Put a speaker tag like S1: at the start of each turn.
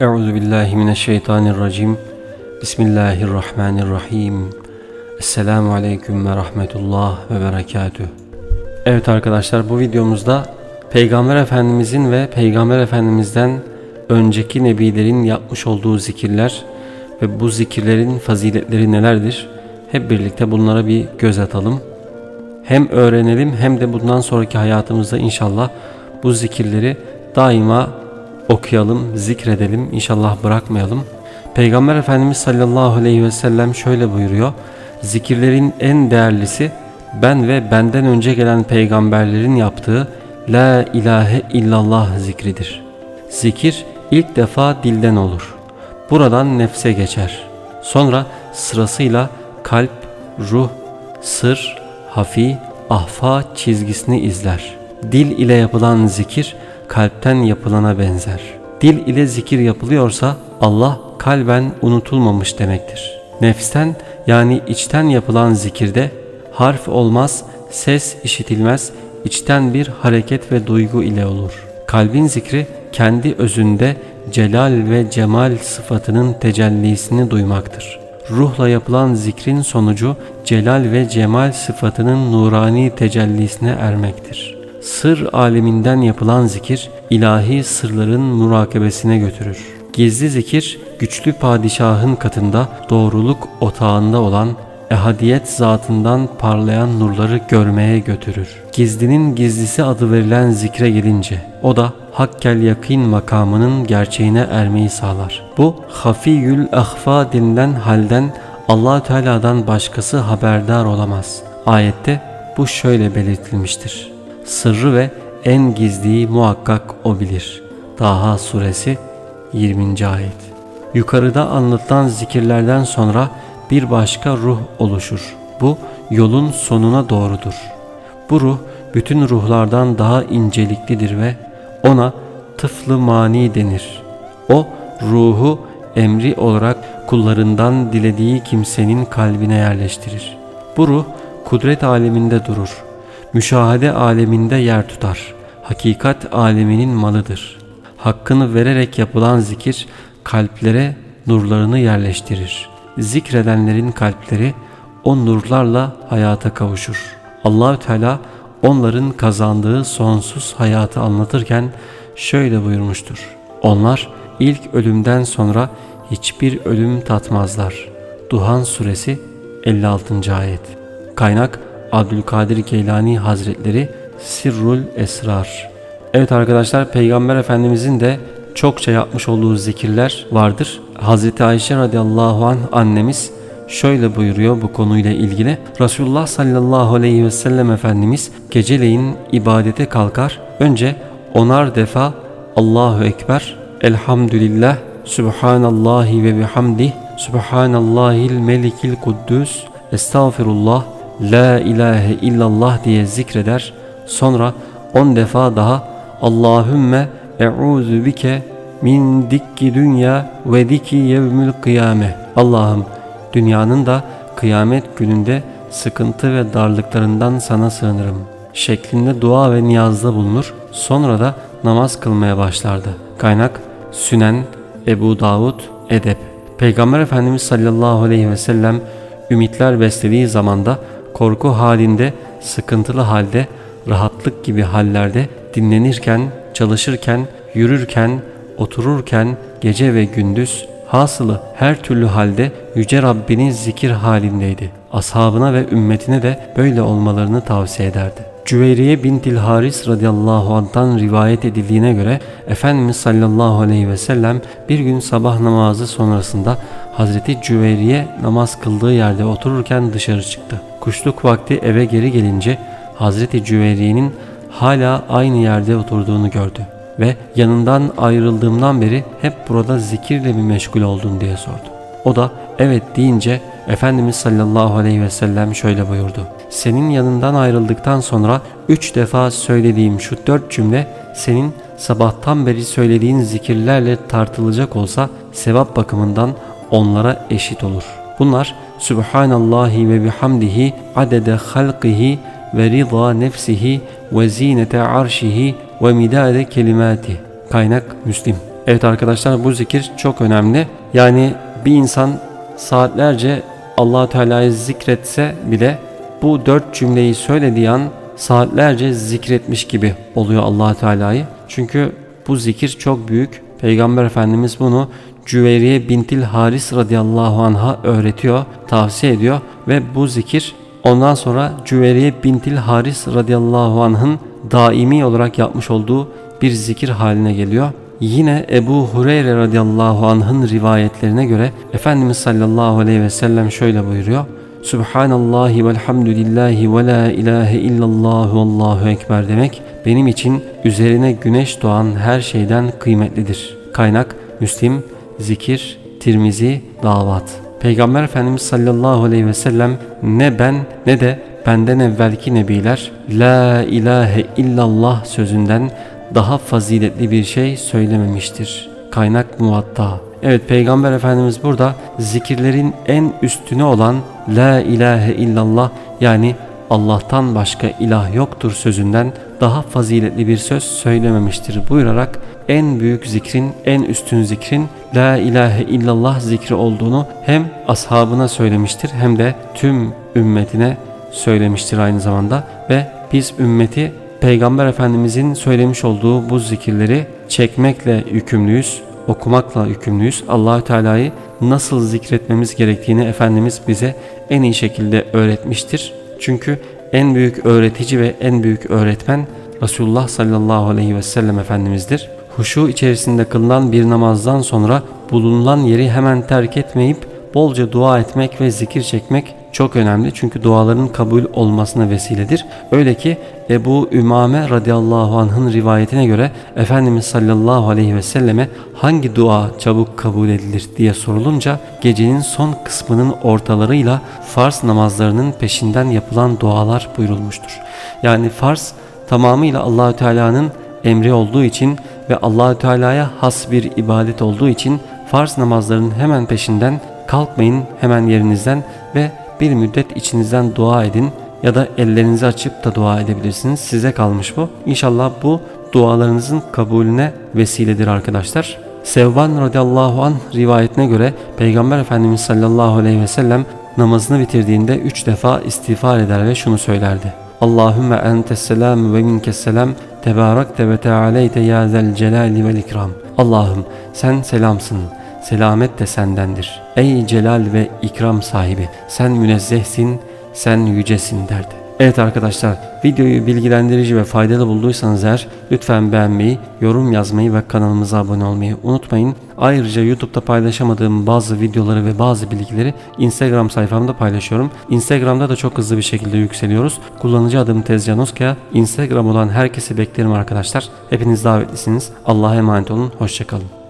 S1: Euzu billahi mineşşeytanirracim. Bismillahirrahmanirrahim. Esselamu aleyküm ve rahmetullah ve berekatüh. Evet arkadaşlar bu videomuzda Peygamber Efendimizin ve Peygamber Efendimizden önceki nebilerin yapmış olduğu zikirler ve bu zikirlerin faziletleri nelerdir? Hep birlikte bunlara bir göz atalım. Hem öğrenelim hem de bundan sonraki hayatımızda inşallah bu zikirleri daima okuyalım, zikredelim, inşallah bırakmayalım. Peygamber Efendimiz sallallahu aleyhi ve sellem şöyle buyuruyor. Zikirlerin en değerlisi ben ve benden önce gelen peygamberlerin yaptığı La ilahe illallah zikridir. Zikir ilk defa dilden olur. Buradan nefse geçer. Sonra sırasıyla kalp, ruh, sır, hafi, ahfa çizgisini izler. Dil ile yapılan zikir kalpten yapılana benzer. Dil ile zikir yapılıyorsa Allah kalben unutulmamış demektir. Nefsten yani içten yapılan zikirde harf olmaz, ses işitilmez, içten bir hareket ve duygu ile olur. Kalbin zikri kendi özünde celal ve cemal sıfatının tecellisini duymaktır. Ruhla yapılan zikrin sonucu celal ve cemal sıfatının nurani tecellisine ermektir. Sır aleminden yapılan zikir ilahi sırların murakebesine götürür. Gizli zikir güçlü padişahın katında doğruluk otağında olan ehadiyet zatından parlayan nurları görmeye götürür. Gizlinin gizlisi adı verilen zikre gelince o da hakkel yakin makamının gerçeğine ermeyi sağlar. Bu hafiyül ahfa denilen halden allah Teala'dan başkası haberdar olamaz. Ayette bu şöyle belirtilmiştir. Sırrı ve en gizliyi muhakkak o bilir. Daha suresi 20. ayet. Yukarıda anlatılan zikirlerden sonra bir başka ruh oluşur. Bu yolun sonuna doğrudur. Bu ruh bütün ruhlardan daha inceliklidir ve ona tıflı mani denir. O ruhu emri olarak kullarından dilediği kimsenin kalbine yerleştirir. Bu ruh kudret aleminde durur. Müşahede aleminde yer tutar. Hakikat aleminin malıdır. Hakkını vererek yapılan zikir kalplere nurlarını yerleştirir. Zikredenlerin kalpleri o nurlarla hayata kavuşur. Allahü Teala onların kazandığı sonsuz hayatı anlatırken şöyle buyurmuştur. Onlar ilk ölümden sonra hiçbir ölüm tatmazlar. Duhan suresi 56. ayet. Kaynak Abdülkadir Geylani Hazretleri Sirrul Esrar. Evet arkadaşlar Peygamber Efendimizin de çokça yapmış olduğu zikirler vardır. Hazreti Ayşe radıyallahu an annemiz şöyle buyuruyor bu konuyla ilgili. Resulullah sallallahu aleyhi ve sellem Efendimiz geceleyin ibadete kalkar. Önce onar defa Allahu Ekber, Elhamdülillah, Subhanallahi ve bihamdih, Subhanallahil melikil kuddüs, Estağfirullah, La ilahe illallah diye zikreder. Sonra on defa daha Allahümme e'uzu bike min dikki dünya ve dikki yevmül kıyame. Allah'ım dünyanın da kıyamet gününde sıkıntı ve darlıklarından sana sığınırım. Şeklinde dua ve niyazda bulunur. Sonra da namaz kılmaya başlardı. Kaynak Sünen, Ebu Davud, Edep. Peygamber Efendimiz sallallahu aleyhi ve sellem ümitler beslediği zamanda korku halinde, sıkıntılı halde, rahatlık gibi hallerde dinlenirken, çalışırken, yürürken, otururken, gece ve gündüz hasılı her türlü halde Yüce Rabbinin zikir halindeydi. Ashabına ve ümmetine de böyle olmalarını tavsiye ederdi. Cüveyriye bintil Haris radıyallahu anh'tan rivayet edildiğine göre Efendimiz sallallahu aleyhi ve sellem bir gün sabah namazı sonrasında Hazreti Cüveyriye namaz kıldığı yerde otururken dışarı çıktı. Kuşluk vakti eve geri gelince Hazreti Cüveyriye'nin hala aynı yerde oturduğunu gördü ve yanından ayrıldığımdan beri hep burada zikirle mi meşgul oldun diye sordu. O da evet deyince Efendimiz sallallahu aleyhi ve sellem şöyle buyurdu. Senin yanından ayrıldıktan sonra üç defa söylediğim şu dört cümle senin sabahtan beri söylediğin zikirlerle tartılacak olsa sevap bakımından onlara eşit olur. Bunlar Subhanallahi ve bihamdihi adede halqihi ve rida nefsihi ve zinete arşihi ve midade kelimati. Kaynak Müslim. Evet arkadaşlar bu zikir çok önemli. Yani bir insan saatlerce allah Teala'yı zikretse bile bu dört cümleyi söylediği an saatlerce zikretmiş gibi oluyor allah Teala'yı. Çünkü bu zikir çok büyük. Peygamber Efendimiz bunu Cüveyriye bintil Haris radıyallahu anha öğretiyor, tavsiye ediyor ve bu zikir ondan sonra Cüveyriye bintil Haris radıyallahu anh'ın daimi olarak yapmış olduğu bir zikir haline geliyor. Yine Ebu Hureyre radıyallahu anh'ın rivayetlerine göre Efendimiz sallallahu aleyhi ve sellem şöyle buyuruyor. Subhanallahi velhamdülillahi ve la ilahe illallah ve allahu ekber demek benim için üzerine güneş doğan her şeyden kıymetlidir. Kaynak Müslim, Zikir, Tirmizi, Davat. Peygamber Efendimiz sallallahu aleyhi ve sellem ne ben ne de benden evvelki nebiler La ilahe illallah sözünden daha faziletli bir şey söylememiştir. Kaynak muvatta. Evet Peygamber Efendimiz burada zikirlerin en üstüne olan La ilahe illallah yani Allah'tan başka ilah yoktur sözünden daha faziletli bir söz söylememiştir buyurarak en büyük zikrin, en üstün zikrin La ilahe illallah zikri olduğunu hem ashabına söylemiştir hem de tüm ümmetine söylemiştir aynı zamanda ve biz ümmeti Peygamber Efendimizin söylemiş olduğu bu zikirleri çekmekle yükümlüyüz, okumakla yükümlüyüz. Allahü Teala'yı nasıl zikretmemiz gerektiğini Efendimiz bize en iyi şekilde öğretmiştir. Çünkü en büyük öğretici ve en büyük öğretmen Resulullah sallallahu aleyhi ve sellem Efendimiz'dir. Huşu içerisinde kılınan bir namazdan sonra bulunulan yeri hemen terk etmeyip bolca dua etmek ve zikir çekmek çok önemli çünkü duaların kabul olmasına vesiledir. Öyle ki Ebu Ümame radıyallahu anh'ın rivayetine göre Efendimiz sallallahu aleyhi ve selleme hangi dua çabuk kabul edilir diye sorulunca gecenin son kısmının ortalarıyla farz namazlarının peşinden yapılan dualar buyurulmuştur. Yani farz tamamıyla Allahü Teala'nın emri olduğu için ve Allahü Teala'ya has bir ibadet olduğu için farz namazların hemen peşinden kalkmayın hemen yerinizden ve bir müddet içinizden dua edin ya da ellerinizi açıp da dua edebilirsiniz. Size kalmış bu. İnşallah bu dualarınızın kabulüne vesiledir arkadaşlar. Sevban radıyallahu an rivayetine göre Peygamber Efendimiz sallallahu aleyhi ve sellem namazını bitirdiğinde üç defa istiğfar eder ve şunu söylerdi. Allahümme entes selam ve minkes selam tebarakte ve tealeyte ya zel celali vel ikram. Allah'ım sen selamsın. Selamet de sendendir. Ey celal ve ikram sahibi sen münezzehsin, sen yücesin derdi. Evet arkadaşlar videoyu bilgilendirici ve faydalı bulduysanız eğer lütfen beğenmeyi, yorum yazmayı ve kanalımıza abone olmayı unutmayın. Ayrıca YouTube'da paylaşamadığım bazı videoları ve bazı bilgileri Instagram sayfamda paylaşıyorum. Instagram'da da çok hızlı bir şekilde yükseliyoruz. Kullanıcı adım Tezcan Oskaya. Instagram olan herkesi beklerim arkadaşlar. Hepiniz davetlisiniz. Allah'a emanet olun. Hoşçakalın.